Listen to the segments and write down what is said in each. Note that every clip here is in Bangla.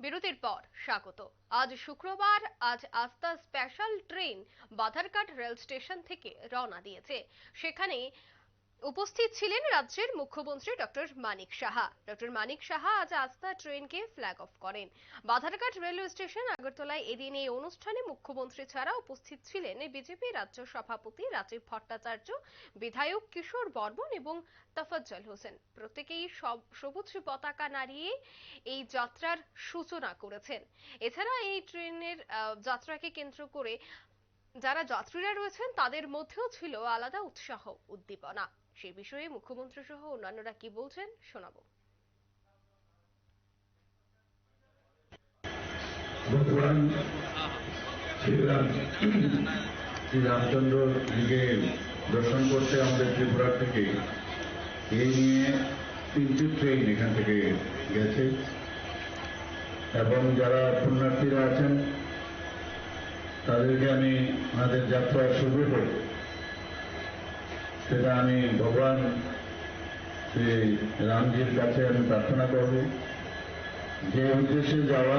বিরতির পর স্বাগত। আজ শুক্রবার, আজ Astha special train Badharghat rail station থেকে রওনা দিয়েছে। সেখানে উপস্থিত ছিলেন রাজ্যের মুখ্যমন্ত্রী ডক্টর মানিক সাহা। ডক্টর মানিক সাহা আজ আস্থা ট্রেনকে ফ্ল্যাগ অফ করেন। বাধারঘাট রেলওয়ে স্টেশন আগরতলায় এদিন এই অনুষ্ঠানে মুখ্যমন্ত্রী ছাড়া উপস্থিত ছিলেন বিজেপি রাজ্য সভাপতি রাজীব ভট্টাচার্য, বিধায়ক কিশোর বর্মন এবং তফাজ্জল হোসেন। প্রত্যেকেই সব সবুজ পতাকা নাড়িয়ে এই যাত্রার সূচনা করেছেন। এছাড়া এই ট্রেনের যাত্রাকে কেন্দ্র করে যারা যাত্রীরা রয়েছেন, তাদের মধ্যেও ছিল আলাদা উৎসাহ, উদ্দীপনা। সে বিষয়ে মুখ্যমন্ত্রী সহ অন্যান্যরা কি বলছেন, শোনাবো। দর্শন করতে আমাদের ত্রিপুরা থেকে। এই নিয়ে তিনটি ট্রেন এখান থেকে গেছে। এবং যারা পুণ্যার্থীরা আছেন তাদেরকে আমি আমাদের যাত্রা শুভ হোক সেটা আমি ভগবান শ্রী রামজির কাছে আমি প্রার্থনা করব। যে উদ্দেশ্যে যাওয়া,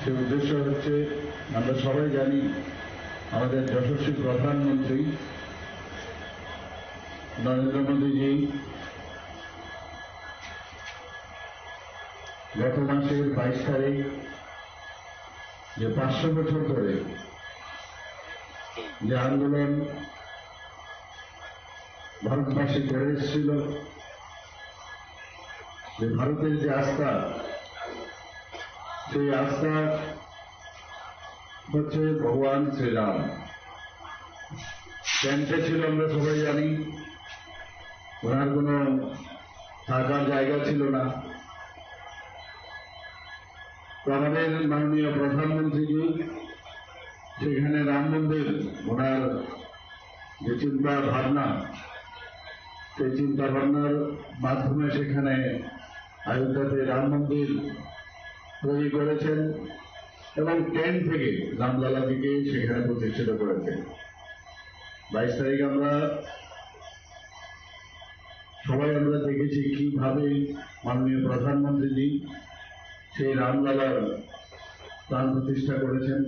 সে উদ্দেশ্য হচ্ছে, আমরা সবাই জানি আমাদের যশস্বী প্রধানমন্ত্রী নরেন্দ্র মোদীজি গত মাসের বাইশ তারিখ যে পাঁচশো বছর ধরে যে আন্দোলন ভারতবাসী করে এসেছিল, যে ভারতের যে আস্থা, সেই আস্থা হচ্ছে ভগবান শ্রীরাম। ক্যাম্পে ছিল আমরা সবাই জানি, ওনার কোনো থাকার জায়গা ছিল না। আমাদের মাননীয় প্রধানমন্ত্রীজি সেখানে রাম মন্দির, ওনার যে চিন্তা ভাবনা, সেই চিন্তা ভাবনার মাধ্যমে সেখানে অযোধ্যাতে রাম মন্দির তৈরি করেছেন এবং ট্রেন থেকে রামলালাজিকে সেখানে প্রতিষ্ঠিত করেছেন। বাইশ তারিখ আমরা, সবাই আমরা দেখেছি কীভাবে মাননীয় প্রধানমন্ত্রীজি সেই রামলালার প্রাণ প্রতিষ্ঠা করেছেন।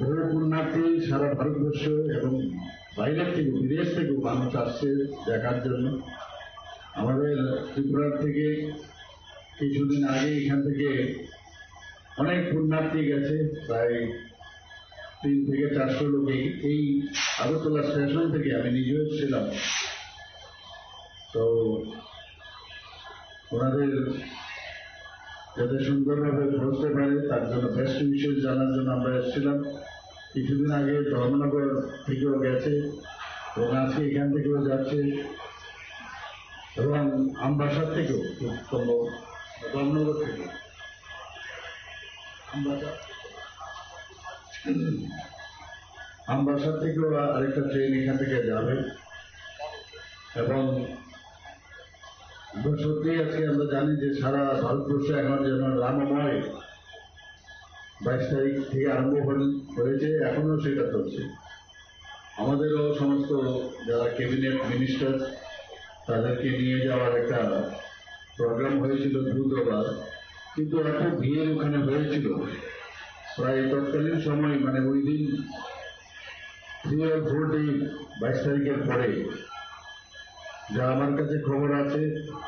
বহু পুণ্যার্থী সারা ভারতবর্ষ এবং বাইরের থেকে, বিদেশ থেকেও মানুষ আসছে দেখার জন্য। আমাদের ত্রিপুরার থেকে কিছুদিন আগে এখান থেকে অনেক পুণ্যার্থী গেছে, প্রায় তিন থেকে চারশো লোক। এই- আগরতলা স্টেশন থেকে আমি নিজেও ছিলাম। তো ওনাদের যাতে সুন্দরভাবে পৌঁছতে পারে, তার জন্য বেস্ট উইশেস জানার জন্য আমরা এসেছিলাম। কিছুদিন আগে ধর্মনগর থেকেও গেছে এবং আজকে এখান থেকেও যাচ্ছে এবং আমবাসার থেকেও সম্ভব ধর্মনগর থেকে আমবাসা। আমবাসার থেকেও আরেকটা ট্রেন এখান থেকে যাবে। এবং সত্যি আজকে আমরা জানি যে সারা ভারতবর্ষ এখন যেন রামময় বাইশ তারিখ থেকে আরম্ভ হয়েছে, এখনও সেটা চলছে। আমাদেরও সমস্ত যারা ক্যাবিনেট মিনিস্টার, তাদেরকে নিয়ে যাওয়ার একটা প্রোগ্রাম হয়েছিল দ্রুতবার কিন্তু এত ভিড় ওখানে হয়েছিল। প্রায় তৎকালীন সময় মানে ওই দিন থ্রি আর ফোর ডে বাইশ তারিখের পরে যা আমার কাছে খবর আছে,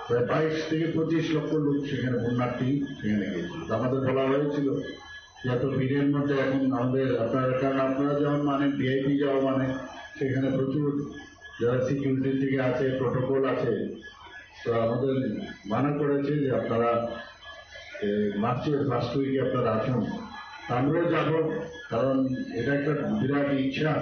প্রায় বাইশ থেকে পঁচিশ লক্ষ লোক সেখানে পুণ্যার্থী সেখানে তো আমাদের বলা হয়েছিল যে এত ভিড়ের মধ্যে এখন আমাদের আপনারা, কারণ আপনারা যেমন মানে ভিআইপি যাওয়া মানে সেখানে প্রচুর যারা সিকিউরিটি থেকে আছে প্রোটোকল আছে, তো আমাদের মানা করেছে যে আপনারা মার্চের ফার্স্ট উইকে আপনারা আসুন। আমরাও যাব, কারণ এটা একটা বিরাট ইচ্ছা।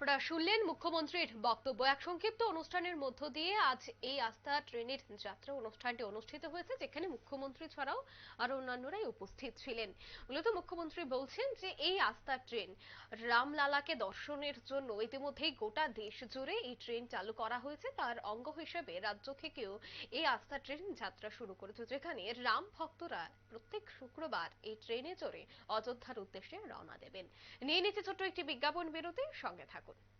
আপনারা শুনলেন মুখ্যমন্ত্রীর বক্তব্য। এক সংক্ষিপ্ত অনুষ্ঠানের মধ্য দিয়ে আজ এই আস্থা ট্রেনের যাত্রা অনুষ্ঠানটি অনুষ্ঠিত হয়েছে, যেখানে মুখ্যমন্ত্রী ছাড়াও আরও অন্যান্যরাই উপস্থিত ছিলেন। মূলত মুখ্যমন্ত্রী বলছেন যে, এই আস্থা ট্রেন রামলালাকে দর্শনের জন্য ইতিমধ্যেই গোটা দেশ জুড়ে এই ট্রেন চালু করা হয়েছে। তার অঙ্গ হিসেবে রাজ্য থেকেও এই আস্থা ট্রেন যাত্রা শুরু করেছে, যেখানে রাম ভক্তরা প্রত্যেক শুক্রবার এই ট্রেনে চড়ে অযোধ্যার উদ্দেশ্যে রওনা দেবেন। নিয়ে নিচ্ছে ছোট্ট একটি বিজ্ঞাপন বিরতি, সঙ্গে থাকুন। exactly.